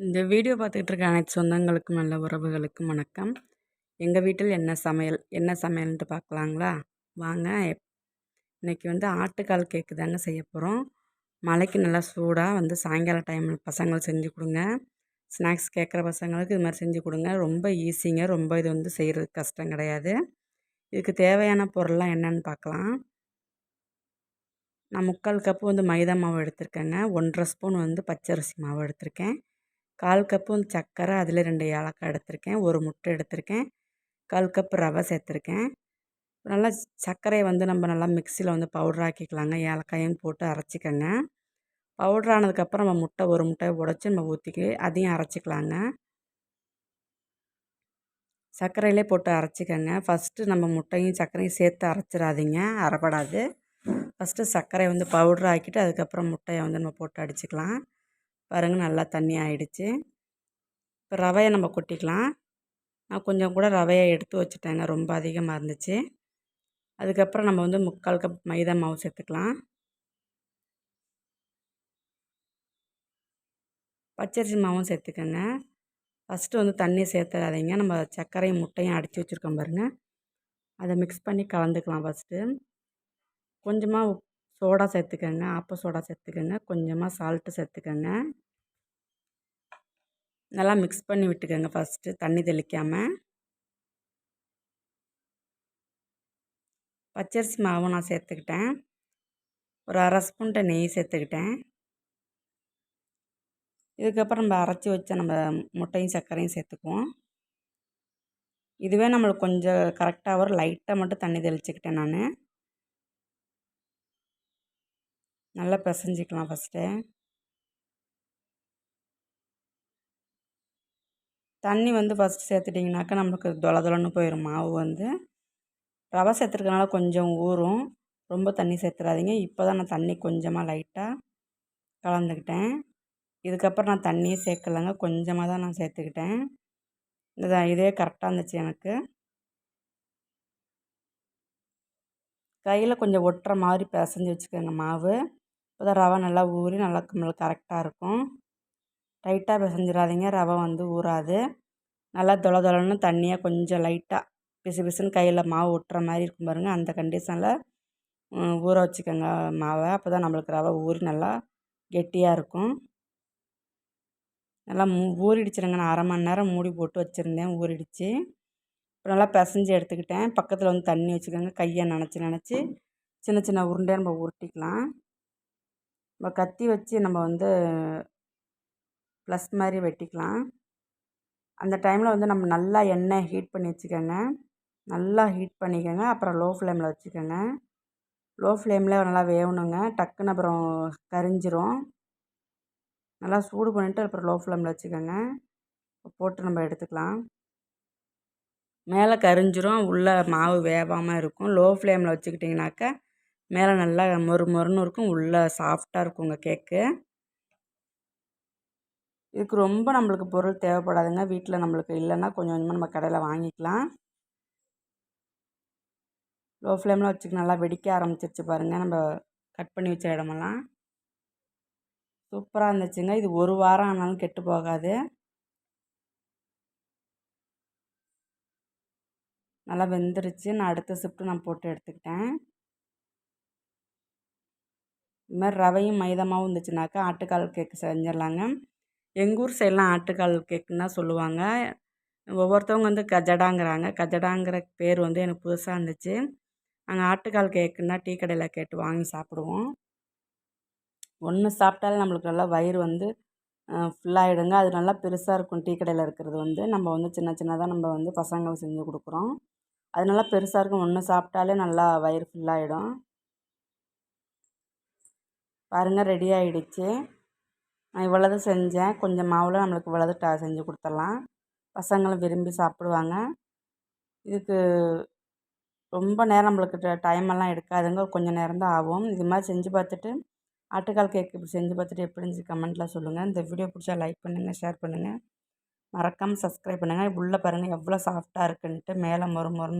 இந்த வீடியோ பார்த்துக்கிட்டு இருக்க அனைத்து சொந்தங்களுக்கும் நல்ல உறவுகளுக்கும் வணக்கம். எங்கள் வீட்டில் என்ன சமையல் என்ன சமையல்ன்ட்டு பார்க்கலாங்களா? வாங்க இன்றைக்கி வந்து ஆட்டுக்கால் கேக்கு தாங்க செய்ய போகிறோம் மழைக்கு நல்லா சூடாக வந்து சாயங்கால டைமில் பசங்கள் செஞ்சு கொடுங்க. ஸ்நாக்ஸ் கேட்குற பசங்களுக்கு இது மாதிரி செஞ்சு கொடுங்க. ரொம்ப ஈஸிங்க ரொம்ப இது வந்து செய்கிறது கஷ்டம் கிடையாது. இதுக்கு தேவையான பொருள்லாம் என்னென்னு பார்க்கலாம். நான் முக்கால் கப்பு வந்து மைதா மாவு எடுத்திருக்கேங்க. ஒன்றரை ஸ்பூன் வந்து பச்சரிசி மாவு எடுத்திருக்கேன். கால் கப்பு சர்க்கரை அதில் ரெண்டு ஏலக்காய் எடுத்திருக்கேன் ஒரு முட்டை எடுத்திருக்கேன் கால் கப் ரவை சேர்த்துருக்கேன். நல்லா சர்க்கரையை வந்து நம்ம நல்லா மிக்சியில் வந்து பவுடர் ஆக்கிக்கலாங்க. ஏலக்காயும் போட்டு அரைச்சிக்கோங்க. பவுடர் ஆனதுக்கப்புறம் நம்ம முட்டை ஒரு முட்டையை உடச்சி நம்ம ஊற்றிக்கி அதையும் அரைச்சிக்கலாங்க. சர்க்கரையிலே போட்டு அரைச்சிக்கோங்க. ஃபஸ்ட்டு நம்ம முட்டையும் சர்க்கரையும் சேர்த்து அரைச்சிடாதீங்க. அரைப்படாது. ஃபஸ்ட்டு சர்க்கரையை வந்து பவுடர் ஆக்கிட்டு அதுக்கப்புறம் முட்டையை வந்து நம்ம போட்டு அடிச்சுக்கலாம். பாருங்கள் நல்லா தண்ணி ஆகிடுச்சு இப்போ ரவையை நம்ம கொட்டிக்கலாம். நான் கொஞ்சம் கூட ரவையை எடுத்து வச்சுட்டேங்க ரொம்ப அதிகமாக இருந்துச்சு. அதுக்கப்புறம் நம்ம வந்து முக்கால் கப் மைதா மாவு சேர்த்துக்கலாம். பச்சரிசி மாவும் சேர்த்துக்கோங்க. ஃபஸ்ட்டு வந்து தண்ணி சேர்த்துடாதீங்க நம்ம சர்க்கரையும் முட்டையும் அடித்து வச்சுருக்கோம் பாருங்கள் அதை மிக்ஸ் பண்ணி கலந்துக்கலாம் ஃபஸ்ட்டு கொஞ்சமாக சோடா சேர்த்துக்கோங்க ஆப்ப சோடா சேர்த்துக்கோங்க கொஞ்சமாக சால்ட்டு சேர்த்துக்கோங்க. நல்லா மிக்ஸ் பண்ணி விட்டுக்கோங்க ஃபஸ்ட்டு தண்ணி தெளிக்காமல் பச்சரிசி மாவும் நான் சேர்த்துக்கிட்டேன். ஒரு அரை ஸ்பூன்ட்ட நெய் சேர்த்துக்கிட்டேன். இதுக்கப்புறம் நம்ம அரைச்சி வச்ச நம்ம முட்டையும் சர்க்கரையும் சேர்த்துக்குவோம். இதுவே நம்மளுக்கு கொஞ்சம் கரெக்டாக வரும் லைட்டாக மட்டும் தண்ணி தெளிச்சுக்கிட்டேன் நான். நல்லா பிசைஞ்சிக்கலாம் ஃபஸ்ட்டு தண்ணி வந்து ஃபஸ்ட்டு சேர்த்துட்டிங்கனாக்கா நம்மளுக்கு தொலை போயிடும் மாவு வந்து. ரவை சேர்த்துருக்கனால கொஞ்சம் ஊறும். ரொம்ப தண்ணி சேர்த்துடாதீங்க இப்போ தான் நான் தண்ணி கொஞ்சமாக லைட்டாக கலந்துக்கிட்டேன். இதுக்கப்புறம் நான் தண்ணியே சேர்க்கலங்க. கொஞ்சமாக தான் நான் சேர்த்துக்கிட்டேன். இதுதான் இதே கரெக்டாக இருந்துச்சு எனக்கு. கையில் கொஞ்சம் ஒட்டுற மாதிரி பிசைஞ்சு வச்சுக்கோங்க மாவு. இப்போ தான் ரவை நல்லா ஊறி நல்லா நம்மளுக்கு கரெக்டாக இருக்கும். டைட்டாக பிசைஞ்சிடாதீங்க ரவை வந்து ஊறாது. நல்லா தொல தொலன்னு தண்ணியாக கொஞ்சம் லைட்டாக பிசு பிசுன்னு கையில் மாவு ஒட்டுற மாதிரி இருக்கும் பாருங்கள் அந்த கண்டிஷனில் ஊற வச்சுக்கோங்க மாவை. அப்போ தான் நம்மளுக்கு ரவை ஊறி நல்லா கெட்டியாக இருக்கும். நல்லா மூ ஊறிடுச்சுருங்க. நான் அரை மணி நேரம் மூடி போட்டு வச்சுருந்தேன். ஊறிடுச்சு. இப்போ நல்லா பிசைஞ்சு எடுத்துக்கிட்டேன். பக்கத்தில் வந்து தண்ணி வச்சுக்கோங்க. கையை நினச்சி நினச்சி சின்ன சின்ன உருண்டையாக நம்ம உருட்டிக்கலாம். நம்ம கத்தி வச்சு நம்ம வந்து ப்ளஸ் மாதிரி வெட்டிக்கலாம். அந்த டைமில் வந்து நம்ம நல்லா எண்ணெய் ஹீட் பண்ணி வச்சுக்கோங்க. நல்லா ஹீட் பண்ணிக்கோங்க. அப்புறம் லோ ஃப்ளேமில் வச்சுக்கோங்க லோ ஃப்ளேமில் நல்லா வேகணுங்க டக்குன்னு அப்புறம் கரிஞ்சிரும். நல்லா சூடு பண்ணிவிட்டு அப்புறம் லோ ஃப்ளேமில் வச்சுக்கோங்க. போட்டு நம்ம எடுத்துக்கலாம். மேலே கரிஞ்சிரும். உள்ளே மாவு வேகாமல் இருக்கும். லோ ஃப்ளேமில் வச்சுக்கிட்டிங்கனாக்கா மேலே நல்லா மொறு மொறுன்னு இருக்கும். உள்ளே சாஃப்டாக இருக்குங்க கேக்கு. இதுக்கு ரொம்ப நம்மளுக்கு பொருள் தேவைப்படாதுங்க. வீட்டில் நம்மளுக்கு இல்லைன்னா கொஞ்சம் கொஞ்சமாக நம்ம கடையில் வாங்கிக்கலாம். லோ ஃப்ளேமில் வச்சுக்க நல்லா வெடிக்க ஆரம்பிச்சிருச்சு பாருங்கள் நம்ம கட் பண்ணி வச்ச இடமெல்லாம். சூப்பராக இருந்துச்சுங்க. இது ஒரு வாரம் ஆனாலும் கெட்டு போகாது. நல்லா வெந்துருச்சு. நான் அடுத்த ஷிஃப்ட்டு நான் போட்டு எடுத்துக்கிட்டேன். இது மாதிரி ரவையும் மைதாமாவும் இருந்துச்சுனாக்கா ஆட்டுக்கால் கேக்கு செஞ்சிடலாங்க. எங்கள் ஊர் சைட்லாம் ஆட்டுக்கால் கேக்குன்னு தான் சொல்லுவாங்க. ஒவ்வொருத்தவங்க வந்து கஜடாங்கிறாங்க. கஜடாங்கிற பேர் வந்து எனக்கு புதுசாக இருந்துச்சு. நாங்கள் ஆட்டுக்கால் கேக்குன்னா டீ கடையில் கேட்டு வாங்கி சாப்பிடுவோம். ஒன்று சாப்பிட்டாலே நம்மளுக்கு நல்லா வயிறு வந்து ஃபுல்லாகிடுங்க அது நல்லா பெருசாக இருக்கும். டீ கடையில் இருக்கிறது வந்து நம்ம வந்து சின்ன சின்னதாக நம்ம வந்து பசங்களுக்கு செஞ்சு கொடுக்குறோம். அது நல்லா பெருசாக இருக்கும். ஒன்று சாப்பிட்டாலே நல்லா வயிறு ஃபுல்லாகிடும் பாருங்கள் ரெடி ஆகிடுச்சு நான் இவ்வளோது செஞ்சேன். கொஞ்சம் மாவில் நம்மளுக்கு இவ்வளோது ட செஞ்சு கொடுத்துடலாம். பசங்களும் விரும்பி சாப்பிடுவாங்க. இதுக்கு ரொம்ப நேரம் நம்மளுக்கு டைமெல்லாம் எடுக்காதுங்க. கொஞ்சம் நேரம் தான் ஆகும். இது மாதிரி செஞ்சு பார்த்துட்டு ஆட்டுக்கால் கேக் இப்படி செஞ்சு பார்த்துட்டு எப்படி இருந்துச்சு கமெண்ட்டில் சொல்லுங்கள் இந்த வீடியோ பிடிச்சா லைக் பண்ணுங்கள் ஷேர் பண்ணுங்கள் மறக்காமல் சப்ஸ்கிரைப் பண்ணுங்கள் உள்ளே பாருங்கள் எவ்வளோ சாஃப்டாக இருக்குன்ட்டு மேலே மொறு மொறுன்னு